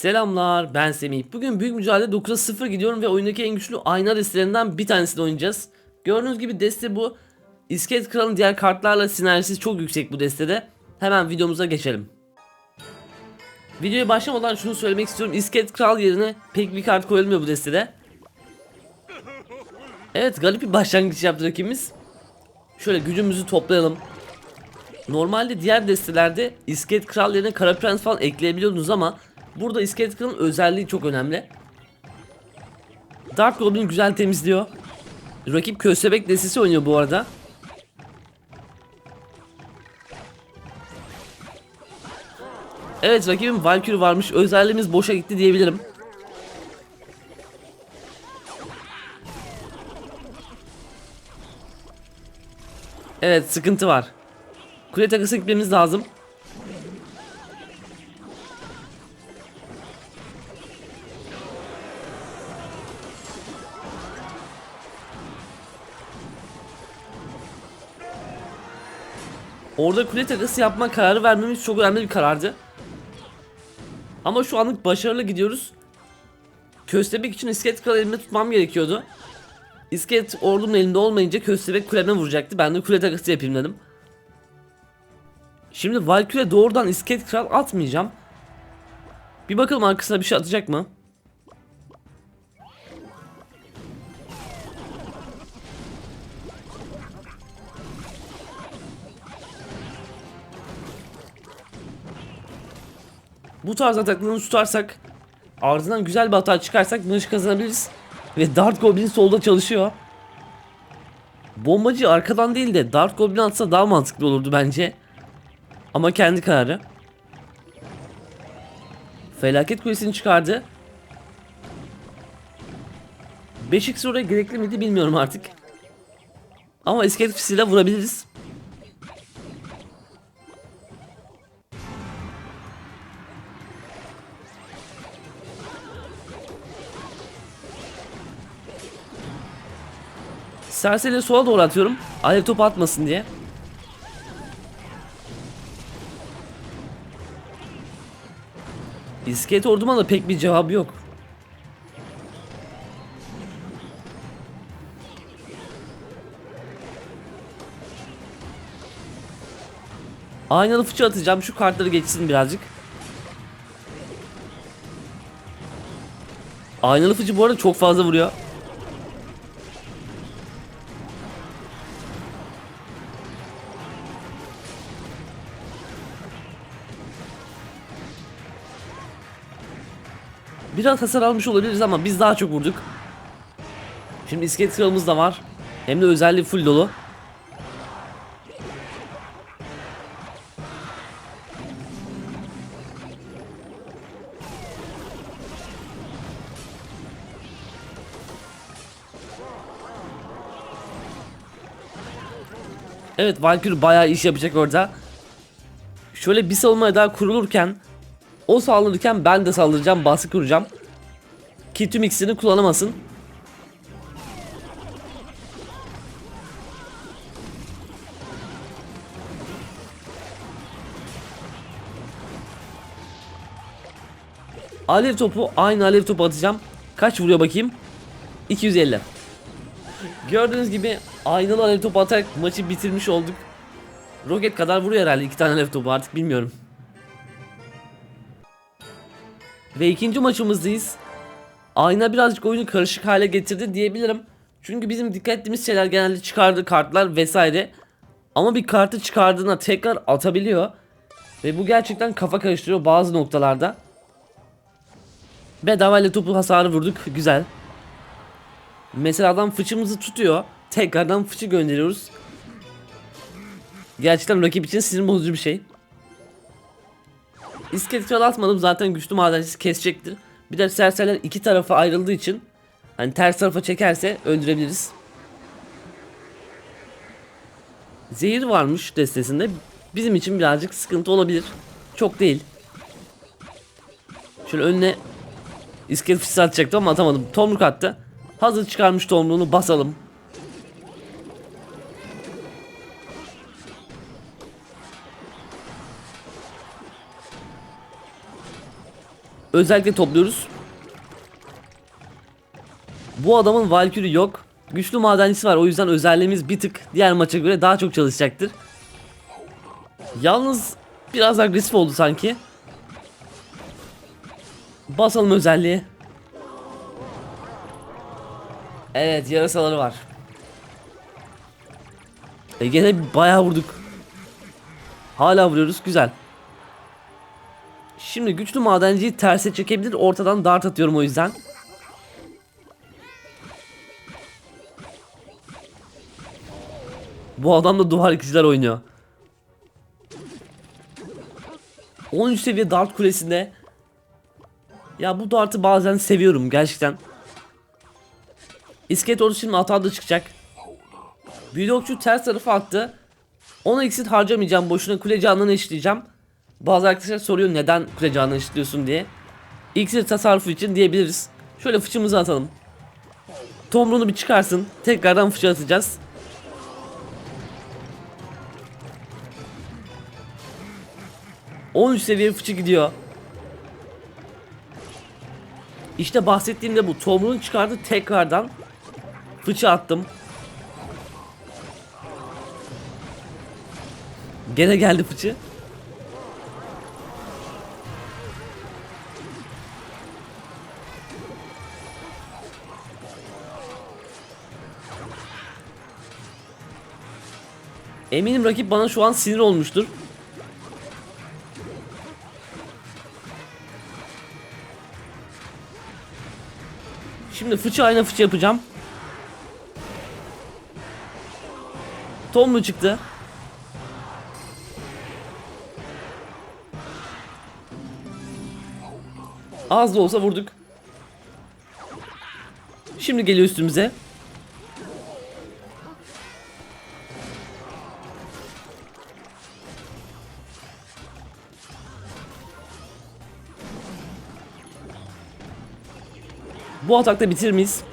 Selamlar ben Semih. Bugün büyük mücadele 9'a 0 gidiyorum ve oyundaki en güçlü ayna destelerinden bir tanesini oynayacağız. Gördüğünüz gibi deste bu. İskelet Kral'ın diğer kartlarla sinerjisi çok yüksek bu destede. Hemen videomuza geçelim. Videoya başlamadan şunu söylemek istiyorum. İskelet Kral yerine pek bir kart koyulmuyor bu destede. Evet garip bir başlangıç yaptı rakibimiz. Şöyle gücümüzü toplayalım. Normalde diğer destelerde İskelet Kral yerine Kara Prens falan ekleyebiliyordunuz ama burada İskelet Kral'ın özelliği çok önemli. Dark Goblin güzel temizliyor. Rakip Köstebek destesi oynuyor bu arada. Evet rakibin Valkyrie varmış. Özelliğimiz boşa gitti diyebilirim. Evet sıkıntı var. Kule takısı gitmemiz lazım. Orada kule takısı yapma kararı vermemiz çok önemli bir karardı. Ama şu anlık başarılı gidiyoruz. Köstebek için iskelet kralı elimde tutmam gerekiyordu. İskelet ordumun elinde olmayınca köstebek kuleme vuracaktı. Ben de kule takısı yapayım dedim. Şimdi Valkyrie doğrudan iskelet kral atmayacağım. Bir bakalım arkasına bir şey atacak mı? Bu tarz ataklarını tutarsak ardından güzel bir hata çıkarsak maçı kazanabiliriz. Ve Dart Goblin solda çalışıyor. Bombacı arkadan değil de Dart Goblin atsa daha mantıklı olurdu bence. Ama kendi kararı. Felaket kulesini çıkardı. 5x oraya gerekli miydi bilmiyorum artık. Ama iskelet fisiyle vurabiliriz. Serseri'yi sola doğru atıyorum. Alev topu atmasın diye. İskelet orduma da pek bir cevabı yok. Aynalı fıçı atacağım. Şu kartları geçsin birazcık. Aynalı fıçı bu arada çok fazla vuruyor. Biraz hasar almış olabiliriz ama biz daha çok vurduk. Şimdi iskelet kralımız da var. Hem de özelliği full dolu. Evet Valkyrie bayağı iş yapacak orada. Şöyle bir savunmaya daha kurulurken o saldırırken ben de saldıracağım, baskı kuracağım. Ki tüm ikisini kullanamasın. Alev topu aynı alev topu atacağım. Kaç vuruyor bakayım? 250. Gördüğünüz gibi aynalı alev topu atarak maçı bitirmiş olduk. Roket kadar vuruyor herhalde iki tane alev topu artık bilmiyorum. Ve ikinci maçımızdayız. Ayna birazcık oyunu karışık hale getirdi diyebilirim. Çünkü bizim dikkat ettiğimiz şeyler genelde çıkardığı kartlar vesaire. Ama bir kartı çıkardığına tekrar atabiliyor. Ve bu gerçekten kafa karıştırıyor bazı noktalarda. Bedavayla topu hasarı vurduk. Güzel. Mesela adam fıçımızı tutuyor. Tekrardan fıçı gönderiyoruz. Gerçekten rakip için sinir bozucu bir şey. İskelet kralı atmadım zaten güçlü madencisi kesecektir. Bir de serseriler iki tarafa ayrıldığı için hani ters tarafa çekerse öldürebiliriz. Zehir varmış destesinde. Bizim için birazcık sıkıntı olabilir. Çok değil. Şöyle önüne iskelet fıçısı atacaktım ama atamadım. Tomruk attı. Hazır çıkarmış tomruğunu basalım. Özellikle topluyoruz. Bu adamın Valkyrie yok. Güçlü madencisi var o yüzden özelliğimiz bir tık diğer maça göre daha çok çalışacaktır. Yalnız biraz agresif oldu sanki. Basalım özelliği. Evet yarasaları var. E gene bayağı vurduk. Hala vuruyoruz güzel. Şimdi güçlü madenciyi terse çekebilir ortadan dart atıyorum o yüzden. Bu adam da duvar yıkıcılar oynuyor. 13 seviye dart kulesinde. Ya bu dartı bazen seviyorum gerçekten. İskelet ordusu şimdi hatalı çıkacak. Büyülü okçu ters tarafa attı. 10 exit harcamayacağım boşuna kule canlığını eşitleyeceğim. Bazı arkadaşlar soruyor neden kule canlığını eşitliyorsun diye. İksir tasarrufu için diyebiliriz. Şöyle fıçımızı atalım. Tomruğunu bir çıkarsın. Tekrardan fıçı atacağız. ...13 seviye fıçı gidiyor. İşte bahsettiğim de bu. Tomruğunu çıkardı tekrardan. Fıçı attım. Gene geldi fıçı. Eminim rakip bana şu an sinir olmuştur. Şimdi fıçı ayna fıçı yapacağım. Tom mu çıktı? Az da olsa vurduk. Şimdi geliyor üstümüze. Bu atakta bitirir miyiz?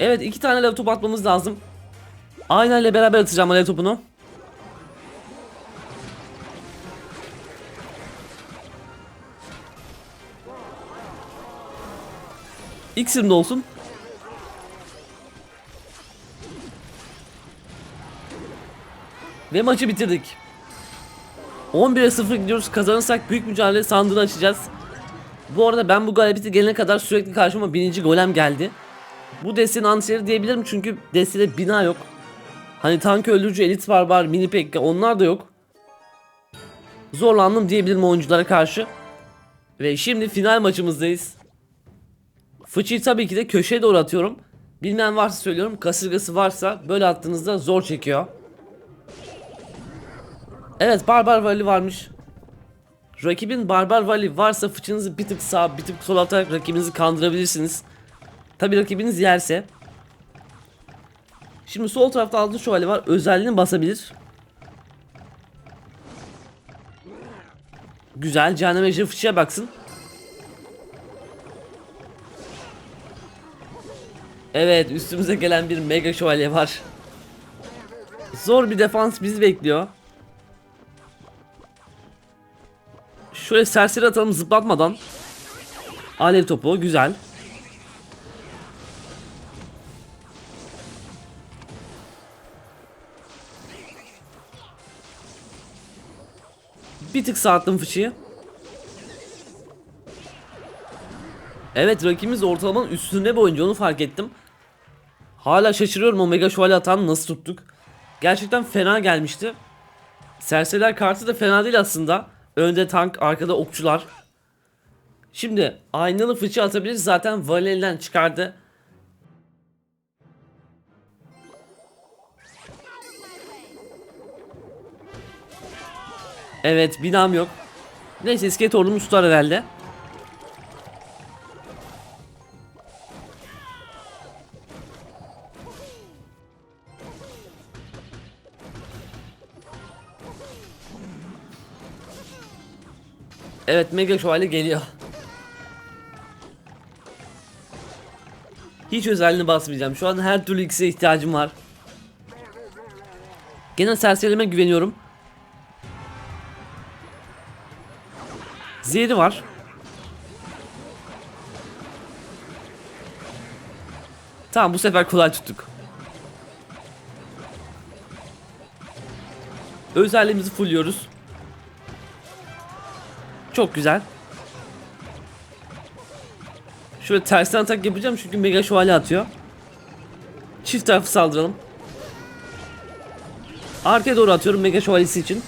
Evet iki tane topu atmamız lazım. Ayna ile beraber atacağım alev topunu. İksirim de olsun. Ve maçı bitirdik. 11'e 0 gidiyoruz. Kazanırsak büyük mücadele sandığını açacağız. Bu arada ben bu galibiyete gelene kadar sürekli karşıma bininci golem geldi. Bu destenin antileri diyebilirim çünkü destede bina yok. Hani tank öldürücü elit barbar mini pekka onlar da yok. Zorlandım diyebilirim oyunculara karşı. Ve şimdi final maçımızdayız. Fıçıyı tabii ki de köşeye doğru atıyorum. Bilmeyen varsa söylüyorum kasırgası varsa böyle attığınızda zor çekiyor. Evet Barbar Valley varmış. Rakibin Barbar Valley varsa fıçınızı bir tık sağ bir tık sol atarak rakibinizi kandırabilirsiniz. Tabi rakibiniz yerse. Şimdi sol tarafta altın şövalye var. Özelliğini basabilir. Güzel. Cehennem ejderi fıçıya baksın. Evet üstümüze gelen bir mega şövalye var. Zor bir defans bizi bekliyor. Şöyle serseri atalım zıplatmadan. Alev topu güzel. Bir tık sağlattım fıçıyı. Evet rakibimiz ortalamanın üstünde bir oyuncu onu fark ettim. Hala şaşırıyorum o mega şövalye atan nasıl tuttuk. Gerçekten fena gelmişti. Serseriler kartı da fena değil aslında. Önde tank, arkada okçular. Şimdi aynalı fıçı atabiliriz. Zaten Valeri'den çıkardı. Evet binam yok. Neyse iskelet ordumuz tutar herhalde. Evet mega şövalye geliyor. Hiç özelliğini basmayacağım. Şu an her türlü iksire ihtiyacım var. Gene serserime güveniyorum. Zehri var. Tamam bu sefer kolay tuttuk. Özelliğimizi fulluyoruz. Çok güzel. Şöyle tersten atak yapacağım çünkü mega şövalye atıyor. Çift tarafı saldıralım. Arkaya doğru atıyorum mega şövalyesi için.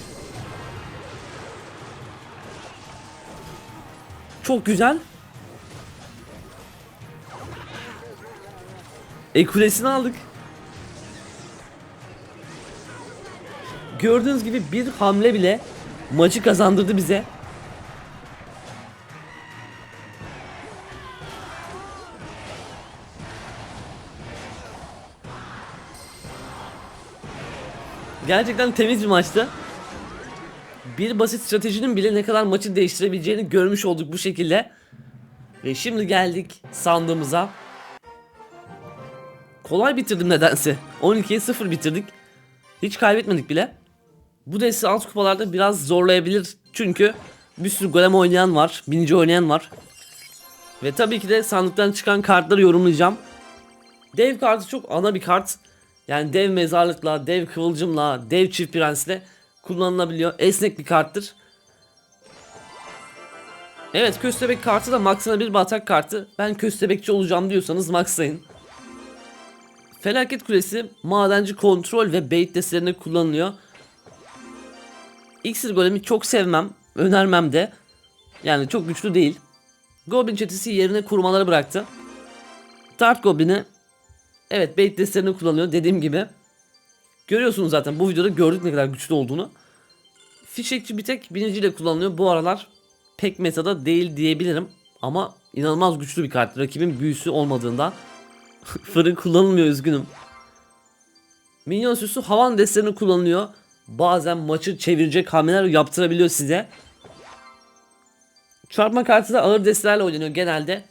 Çok güzel. E kulesini aldık. Gördüğünüz gibi bir hamle bile maçı kazandırdı bize. Gerçekten temiz bir maçtı. Bir basit stratejinin bile ne kadar maçı değiştirebileceğini görmüş olduk bu şekilde. Ve şimdi geldik sandığımıza. Kolay bitirdim nedense. 12'ye 0 bitirdik. Hiç kaybetmedik bile. Bu desti alt kupalarda biraz zorlayabilir. Çünkü bir sürü golem oynayan var. Binici oynayan var. Ve tabii ki de sandıktan çıkan kartları yorumlayacağım. Dev kartı çok ana bir kart. Yani dev mezarlıkla, dev kıvılcımla, dev çift prensle kullanılabiliyor. Esnek bir karttır. Evet köstebek kartı da maxına bir batak kartı. Ben köstebekçi olacağım diyorsanız maxlayın. Felaket kulesi madenci kontrol ve bait destelerinde kullanılıyor. İksir golemi çok sevmem, önermem de. Yani çok güçlü değil. Goblin çetesi yerine kurmaları bıraktı. Tart Goblin'i Evet bait destelerini kullanıyor dediğim gibi. Görüyorsunuz zaten bu videoda gördük ne kadar güçlü olduğunu. Fişekçi bir tek biniciyle kullanılıyor. Bu aralar pek metada değil diyebilirim. Ama inanılmaz güçlü bir kart. Rakibin büyüsü olmadığında. Fırın kullanılmıyor üzgünüm. Minyon süsü havan destelerini kullanılıyor. Bazen maçı çevirecek hamleler yaptırabiliyor size. Çarpma kartı da ağır destelerle oynanıyor genelde.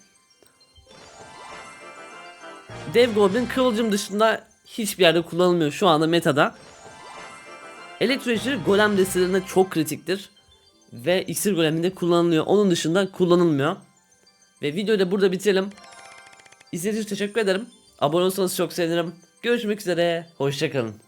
Dev Goblin kıvılcım dışında hiçbir yerde kullanılmıyor şu anda metada. Elektroloji golem destelerinde çok kritiktir. Ve iksir goleminde kullanılıyor. Onun dışında kullanılmıyor. Ve videoyu da burada bitirelim. İzlediğiniz için teşekkür ederim. Abone olursanız çok sevinirim. Görüşmek üzere. Hoşçakalın.